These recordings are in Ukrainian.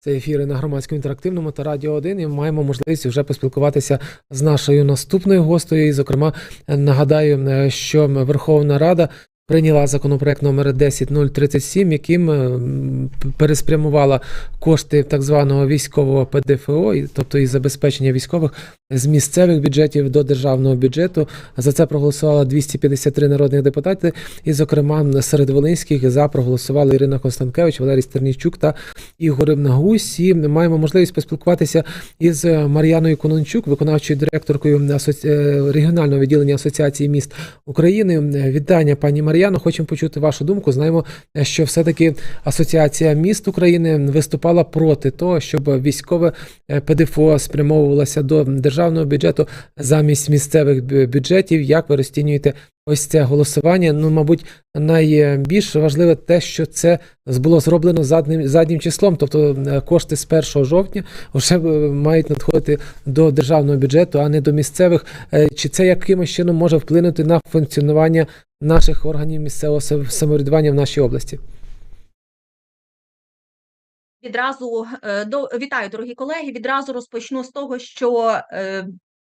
Це ефіри на громадському інтерактивному та радіо 1. І маємо можливість вже поспілкуватися з нашою наступною гостею. І, зокрема, нагадаю, е, що Верховна Рада прийняла законопроект номер 10037, яким е, переспрямувала кошти так званого військового ПДФО, тобто і забезпечення військових з місцевих бюджетів до державного бюджету. За це проголосувало 253 народних депутати. І, зокрема, серед Волинських за проголосували Ірина Констанкевич, Валерій Стернійчук та Ігор Гусь. І маємо можливість поспілкуватися із Мар'яною Конончук, виконавчою директоркою е, регіонального відділення Асоціації міст України. Вітання, пані Мар'яно. Хочемо почути вашу думку. Знаємо, що все-таки Асоціація міст України виступала проти того, щоб військове е, ПДФО спрямовувалося до державного бюджету замість місцевих бюджетів. Як ви розцінюєте ось це голосування? Ну, мабуть, найбільш важливе те, що це було зроблено задним заднім числом, тобто е, кошти з 1 жовтня вже е, мають надходити до державного бюджету, а не до місцевих. Е, Чи це якимось чином може вплинути на функціонування наших органів місцевого самоврядування в нашій області? Відразу е, до вітаю, дорогі колеги. Відразу розпочну з того, що е,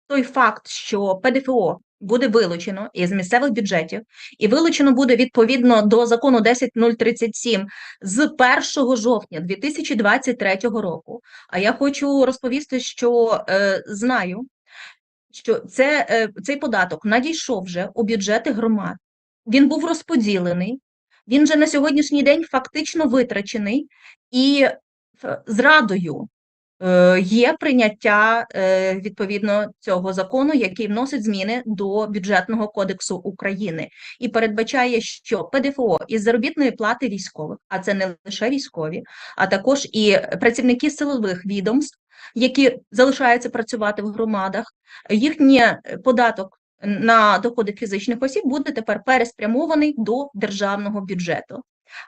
той факт, що ПДФО буде вилучено із місцевих бюджетів, і вилучено буде відповідно до закону 10037 з 1 жовтня 2023 року. А я хочу розповісти, що е, знаю, що це, цей податок надійшов вже у бюджети громад. Він був розподілений. Він же на сьогоднішній день фактично витрачений, і зрадою е, є прийняття е, відповідно цього закону, який вносить зміни до бюджетного кодексу України і передбачає, що ПДФО із заробітної плати військових, а це не лише військові, а також і працівники силових відомств, які залишаються працювати в громадах, їхній е, податок на доходи фізичних осіб буде тепер переспрямований до державного бюджету.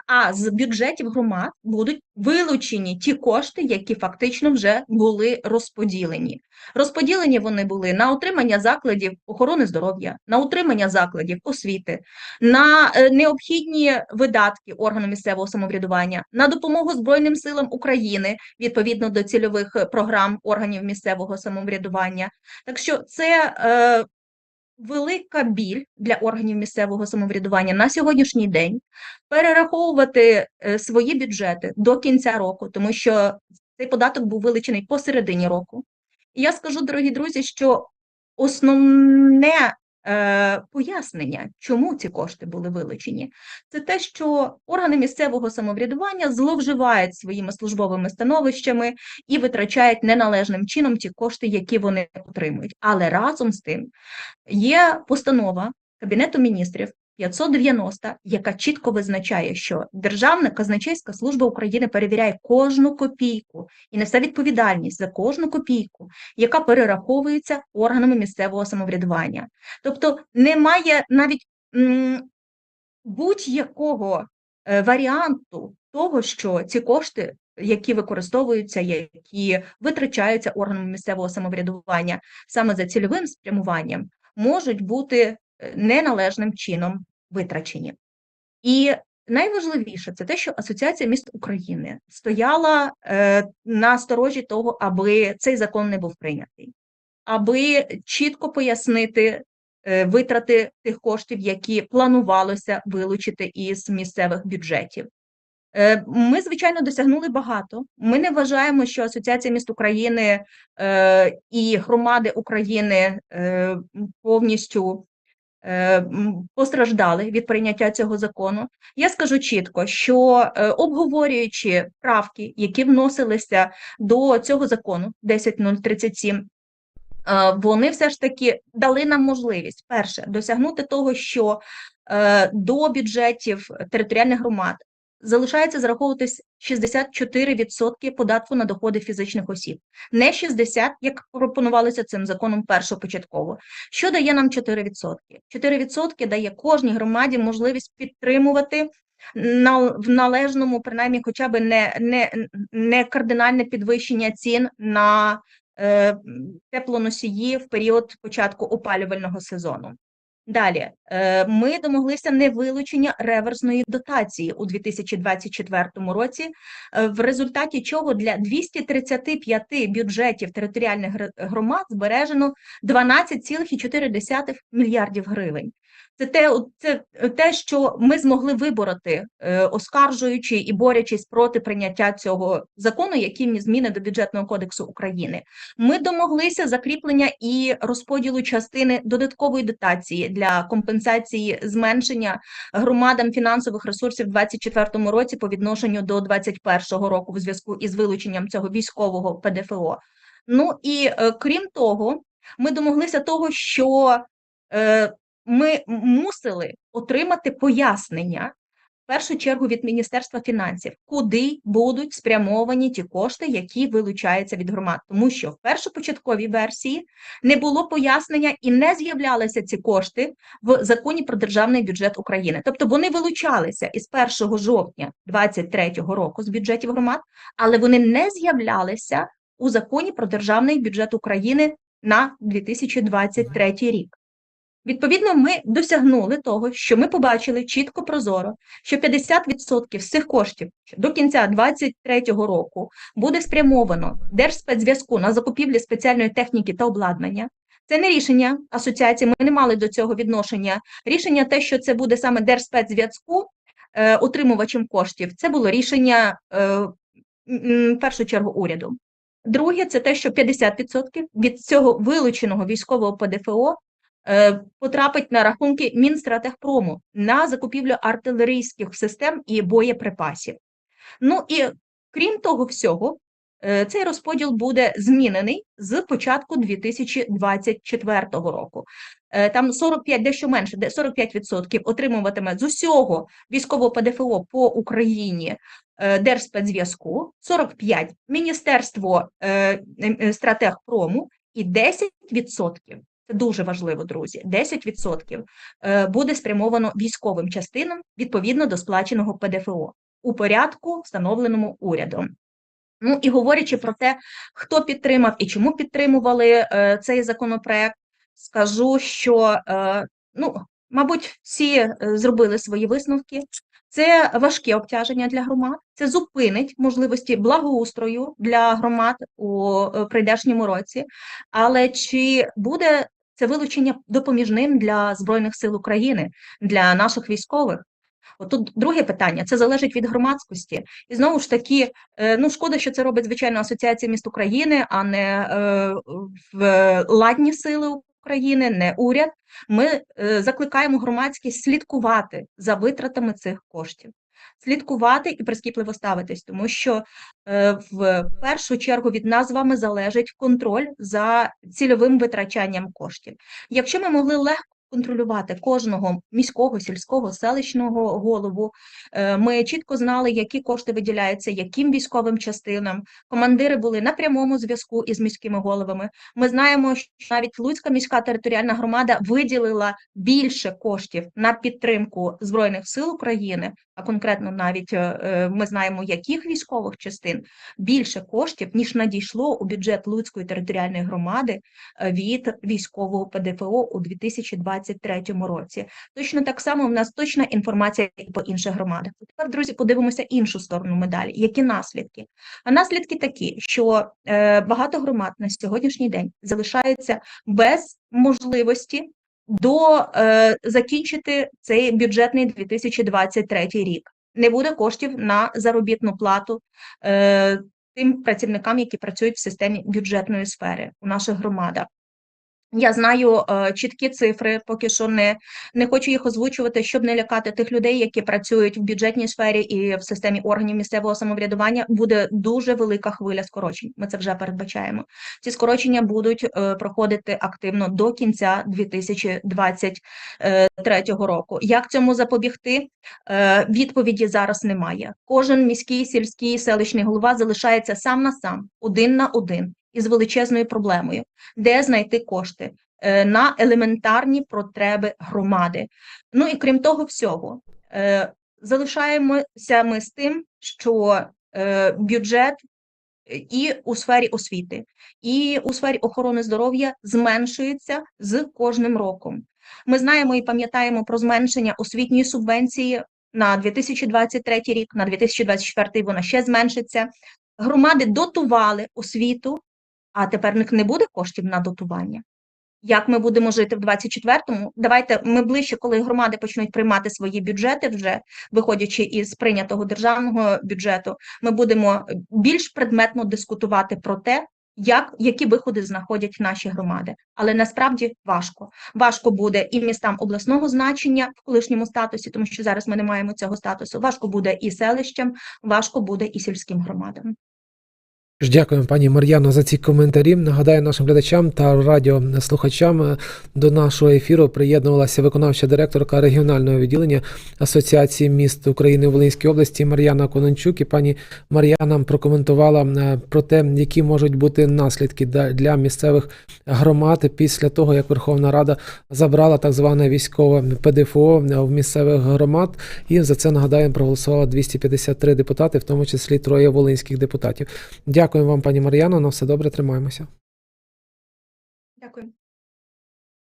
А з бюджетів громад будуть вилучені ті кошти, які фактично вже були розподілені. Розподілені вони були на утримання закладів охорони здоров'я, на утримання закладів освіти, на е, необхідні видатки органу місцевого самоврядування, на допомогу Збройним силам України відповідно до цільових е, програм органів місцевого самоврядування. Так що це е, велика біль для органів місцевого самоврядування на сьогоднішній день перераховувати е, свої бюджети до кінця року, тому що цей податок був вилучений посередині року. І я скажу, дорогі друзі, що основне пояснення, чому ці кошти були вилучені, це те, що органи місцевого самоврядування зловживають своїми службовими становищами і витрачають неналежним чином ті кошти, які вони отримують. Але разом з тим є постанова Кабінету міністрів 590, яка чітко визначає, що Державна казначейська служба України перевіряє кожну копійку і несе відповідальність за кожну копійку, яка перераховується органами місцевого самоврядування. Тобто немає навіть будь-якого е, варіанту того, що ці кошти, які використовуються, які витрачаються органами місцевого самоврядування саме за цільовим спрямуванням, можуть бути неналежним чином витрачені. І найважливіше це те, що Асоціація міст України стояла е, на сторожі того, аби цей закон не був прийнятий, аби чітко пояснити е, витрати тих коштів, які планувалося вилучити із місцевих бюджетів. Е, Ми, звичайно, досягнули багато. Ми не вважаємо, що Асоціація міст України е, і громади України е, повністю е, постраждали від прийняття цього закону. Я скажу чітко, що е, обговорюючи правки, які вносилися до цього закону 10037, е, вони все ж таки дали нам можливість перше досягнути того, що е, до бюджетів територіальних громад залишається зараховуватись 64% податку на доходи фізичних осіб, не 60%, як пропонувалося цим законом першопочатково. Що дає нам 4%? 4% дає кожній громаді можливість підтримувати на, в належному, принаймні, хоча б не, не, не кардинальне підвищення цін на е, теплоносії в період початку опалювального сезону. Далі е, ми домоглися невилучення реверсної дотації у 2024 році, е, в результаті чого для 235 бюджетів територіальних гр- громад збережено 12,4 мільярдів гривень. Це те, це те, що ми змогли вибороти, е, оскаржуючи і борючись проти прийняття цього закону, які зміни до бюджетного кодексу України. Ми домоглися закріплення і розподілу частини додаткової дотації для компенсації зменшення громадам фінансових ресурсів у 2024 році по відношенню до 2021 року в зв'язку із вилученням цього військового ПДФО. Ну і е, крім того, ми домоглися того, що е, ми мусили отримати пояснення в першу чергу від Міністерства фінансів, куди будуть спрямовані ті кошти, які вилучаються від громад, тому що в першопочатковій версії не було пояснення і не з'являлися ці кошти в законі про державний бюджет України. Тобто вони вилучалися із 1 жовтня 2023 року з бюджетів громад, але вони не з'являлися у законі про державний бюджет України на 2023 рік. Відповідно, ми досягнули того, що ми побачили чітко прозоро, що 50% з цих коштів до кінця 2023 року буде спрямовано Держспецзв'язку на закупівлі спеціальної техніки та обладнання. Це не рішення асоціації, ми не мали до цього відношення. Рішення те, що це буде саме Держспецзв'язку е, отримувачем коштів, це було рішення е, в першу чергу уряду. Друге, це те, що 50% від цього вилученого військового ПДФО потрапить на рахунки Мінстратегпрому на закупівлю артилерійських систем і боєприпасів. Ну і крім того всього, е, цей розподіл буде змінений з початку 2024 року. Е, Там 45, дещо менше, де 45% отримуватиме з усього військового ПДФО по Україні е, Держспецзв'язку, 45 Міністерство е, е, стратегпрому і 10%, це дуже важливо, друзі, 10% е, буде спрямовано військовим частинам відповідно до сплаченого ПДФО у порядку, встановленому урядом. Ну і говорячи про те, хто підтримав і чому підтримували е, цей законопроект, скажу, що е, ну, мабуть, всі зробили свої висновки. Це важке обтяження для громад, це зупинить можливості благоустрою для громад у прийдешньому році. Але чи буде це вилучення допоміжним для Збройних сил України, для наших військових? Отут друге питання це залежить від громадськості, і знову ж таки, е, ну шкода, що це робить звичайно Асоціація міст України, а не е, сили України, не уряд. Ми е, закликаємо громадськість слідкувати за витратами цих коштів, слідкувати і прискіпливо ставитись, тому що е, в першу чергу від нас з вами залежить контроль за цільовим витрачанням коштів. Якщо ми могли легко контролювати кожного міського, сільського, селищного голову. Е, Ми чітко знали, які кошти виділяються, яким військовим частинам. Командири були на прямому зв'язку із міськими головами. Ми знаємо, що навіть Луцька міська територіальна громада виділила більше коштів на підтримку Збройних сил України, а конкретно навіть е, е, ми знаємо, яких військових частин більше коштів, ніж надійшло у бюджет Луцької територіальної громади від військового ПДФО у 2023 році. Точно так само в нас точна інформація і по інших громадах. Тепер, друзі, подивимося іншу сторону медалі. Які наслідки? А наслідки такі, що е, багато громад на сьогоднішній день залишаються без можливості до е, закінчити цей бюджетний 2023 рік. Не буде коштів на заробітну плату е, тим працівникам, які працюють в системі бюджетної сфери у наших громадах. Я знаю е, чіткі цифри, поки що не, не хочу їх озвучувати, щоб не лякати тих людей, які працюють в бюджетній сфері і в системі органів місцевого самоврядування. Буде дуже велика хвиля скорочень. Ми це вже передбачаємо. Ці скорочення будуть е, проходити активно до кінця 2023 року. Як цьому запобігти? Е, відповіді зараз немає. Кожен міський, сільський, селищний голова залишається сам на сам, один на один із величезною проблемою, де знайти кошти е, на елементарні потреби громади. Ну і крім того всього, е, залишаємося ми з тим, що е, бюджет і у сфері освіти, і у сфері охорони здоров'я зменшується з кожним роком. Ми знаємо і пам'ятаємо про зменшення освітньої субвенції на 2023 рік, на 2024 вона ще зменшиться. Громади дотували освіту, а тепер в них не буде коштів на дотування. Як ми будемо жити в 24-му? Давайте ми ближче, коли громади почнуть приймати свої бюджети, вже виходячи із прийнятого державного бюджету, ми будемо більш предметно дискутувати про те, як які виходи знаходять наші громади. Але насправді важко. Важко буде і містам обласного значення в колишньому статусі, тому що зараз ми не маємо цього статусу. Важко буде і селищам, важко буде і сільським громадам. Ж Дякуємо, пані Мар'яно, за ці коментарі. Нагадаю нашим глядачам та радіослухачам е, до нашого ефіру приєднувалася виконавча директорка регіонального відділення Асоціації міст України у Волинській області Мар'яна Конончук. І пані Мар'яна прокоментувала е, про те, які можуть бути наслідки для місцевих громад після того, як Верховна Рада забрала так зване військове ПДФО в місцевих громад. І за це нагадаємо проголосувало 253 депутати, в тому числі троє волинських депутатів. Дякуємо вам, пані Мар'яно. На все добре, тримаємося. Дякую.